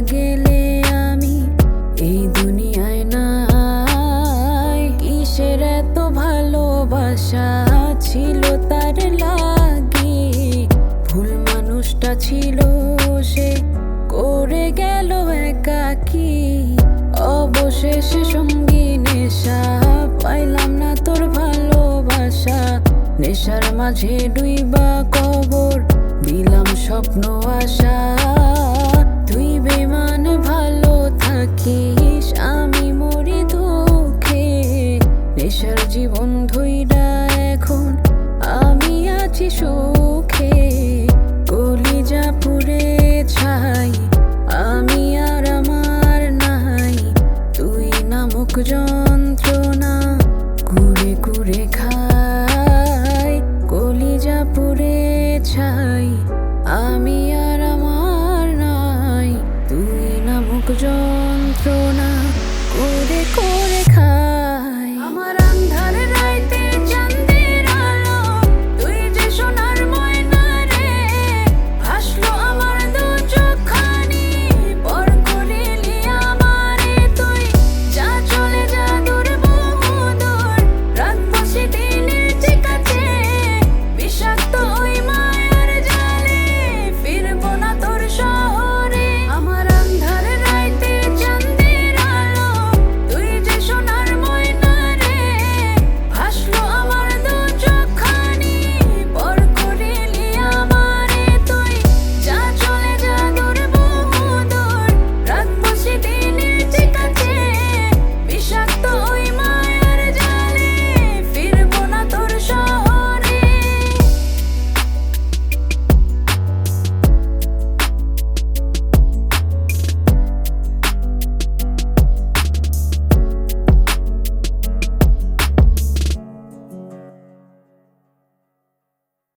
গেলে আমি এই দুনিয়ায় নাই। কিসের এত ভালোবাসা ছিল তার লাগি? ভুল মানুষটা ছিল সে করে গেল একাকি অবশেষ সঙ্গী নেশা পাইলাম না তোর ভালোবাসা। নেশার মাঝে ডুইবা কবর, দিলাম স্বপ্ন, আশা। বুক যন্ত্রণা কুড়ে কুড়ে খাই, কলিজা পুড়ে ছাই। আমি আর আমার নাই, তুই না মুখ যন্ত্রণা কুড়ে কুড়ে